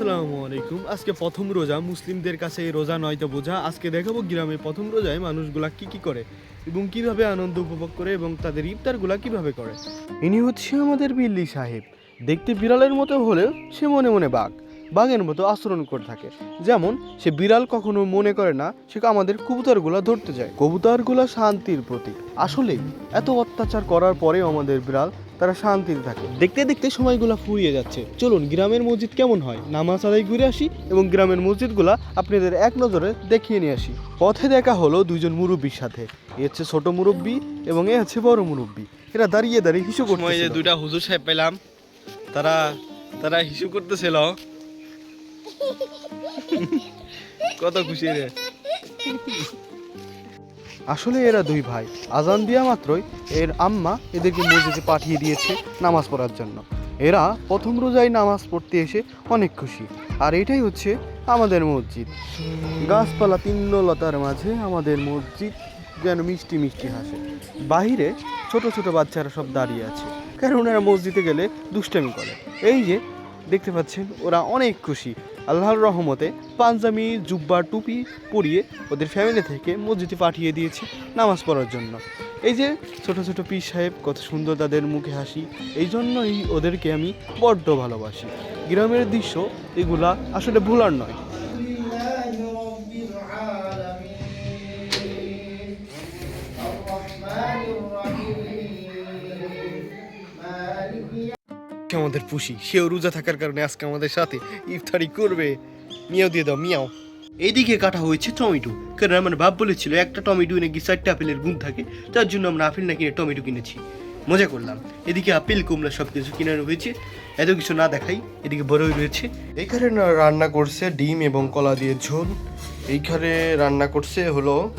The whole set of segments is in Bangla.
আলাইকুম। আজকে প্রথম রোজা, মুসলিমদের কাছে এই রোজা নয়তো বোঝা। আজকে দেখাবো গ্রামে প্রথম রোজায় মানুষগুলা কি কি করে এবং কীভাবে আনন্দ উপভোগ করে এবং তাদের ইফতারগুলা কীভাবে করে। ইনি হচ্ছে আমাদের বিল্লি সাহেব। দেখতে বিড়ালের মতো হলেও সে মনে মনে বাঘ। বাঘের মতো আচরণ করে থাকে। যেমন, সে বিড়াল কখনো মনে করে না, সে আমাদের কবুতরগুলা ধরতে যায়। কবুতরগুলা শান্তির প্রতীক। আসলে, এত অত্যাচার করার পরেও আমাদের বিড়াল, তারা শান্তিতে থাকে। দেখতে দেখতে সময়গুলো ফুরিয়ে যাচ্ছে। চলুন, গ্রামের মসজিদ কেমন হয়? নামাজ আদায় ঘুরে আসি এবং গ্রামের মসজিদগুলা আপনাদের এক নজরে দেখিয়ে নিয়ে আসি। পথে দেখা হলো দুইজন মুরব্বীর সাথে। এ হচ্ছে ছোট মুরব্বী এবং এ হচ্ছে বড় মুরব্বী। এরা দাঁড়িয়ে দাঁড়িয়ে হিসু করতে দুইটা হুজুর সাহেব পেলাম, তারা তারা হিসু করতেছিল। কত খুশি রে। আসলে এরা দুই ভাই। আজান দিয়া মাত্রই এর আম্মা এদেরকে মসজিদে পাঠিয়ে দিয়েছে নামাজ পড়ার জন্য। এরা প্রথম রোজায় নামাজ পড়তে এসে অনেক খুশি। আর এটাই হচ্ছে আমাদের মসজিদ। গাছপালা তিন্নলতার মাঝে আমাদের মসজিদ যেন মিষ্টি মিষ্টি হাসে। বাহিরে ছোট ছোট বাচ্চারা সব দাঁড়িয়ে আছে। কারণ ওরা মসজিদে গেলে দুষ্টামি করে? এই যে দেখতে পাচ্ছেন, ওরা অনেক খুশি। আল্লাহর রহমতে পাঞ্জাবি জুব্বা, টুপি পরিয়ে ওদের ফ্যামিলি থেকে মসজিদে পাঠিয়ে দিয়েছে নামাজ পড়ার জন্য। এই যে ছোট ছোট পীর সাহেব কত সুন্দর তাদের মুখে হাসি, এই জন্যই ওদেরকে আমি বড্ড ভালোবাসি। গ্রামের দৃশ্য এগুলা আসলে ভুলার নয়। সে আমাদের পুষি। সেও রোজা থাকার কারণে আজকে আমাদের সাথে ইফতারি করবে। মিয়াও দিয়ে দাও মিয়াও। এইদিকে কাটা হয়েছে টমেটো। কারণ আমার বাপ বলেছিল একটা টমেটো নাকি চারটে আপেলের গুণ থাকে তার জন্য আমরা আপেল না কিনে টমেটো কিনেছি। মজা করলাম। এদিকে আপেল কুমড়া সব কিছু কিনে হয়েছে। এত কিছু না দেখাই এদিকে বড়ই রয়েছে। এইখানে না- রান্না করছে ডিম এবং কলা দিয়ে ঝোল। এইখানে রান্না করছে হলো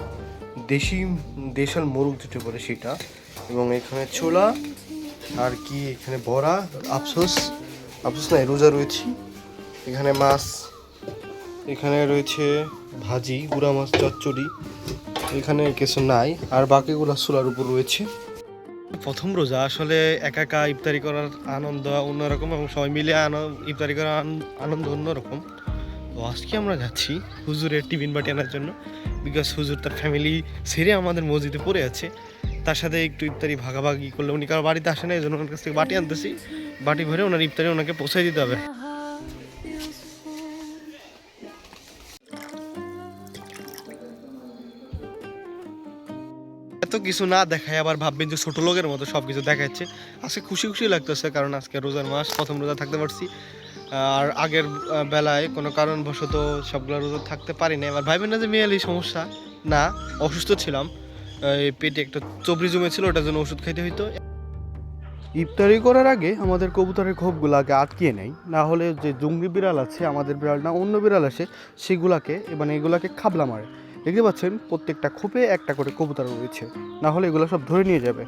দেশি দেশাল মোরগ যেটা বলে সেটা। এবং এখানে ছোলা আর কি এখানে বড়া, আফসোস। আফসোস নাই, রোজা রয়েছি। এখানে মাছ, এখানে রয়েছে ভাজি, গুড়া মাছ, চচ্চড়ি, এখানে কিছু নাই। আর বাকিগুলো চুলার উপর রয়েছে। প্রথম রোজা, আসলে একা একা ইফতারি করার আনন্দ অন্যরকম এবং সবাই মিলে ইফতারি করার আন- আনন্দ অন্যরকম। তো আজকে আমরা যাচ্ছি হুজুরের টিফিন বাটি আনার জন্য বিকজ হুজুর তার ফ্যামিলি ছেড়ে আমাদের মসজিদে পড়ে আছে। তার সাথে একটু ইফতারি ভাগাভাগি করলে উনি কারও বাড়িতে আসে না, এই জন্য ওনার কাছ থেকে বাটি আনতেছি। বাটি ভরে ওনার ইফতারি ওনাকে পৌঁছে দিতে হবে। এত কিছু না দেখায় আবার ভাববেন যে ছোট লোকের মতো সব কিছু দেখাচ্ছে। আজকে খুশি খুশি লাগতেছে, কারণ আজকে রোজার মাস, প্রথম রোজা থাকতে পারছি। আর আগের বেলায় কোনো কারণবশত সবগুলো রোজা থাকতে পারি না এবার ভাইবেন না যে মেয়ালি সমস্যা? না, অসুস্থ ছিলাম। পেটে একটা চবরি জমেছিল, ওটার জন্য ওষুধ খাইতে হইতো। ইফতারি করার আগে আমাদের কবুতরের খোপগুলো আগে আটকিয়ে নেই। না হলে যে জঙ্গি বিড়াল আছে, আমাদের বিড়াল না, অন্য বিড়াল আসে, সেগুলাকে মানে এগুলাকে খাবলা মারে। দেখতে পাচ্ছেন, প্রত্যেকটা খোপে একটা করে কবুতর রয়েছে। না হলে এগুলো সব ধরে নিয়ে যাবে।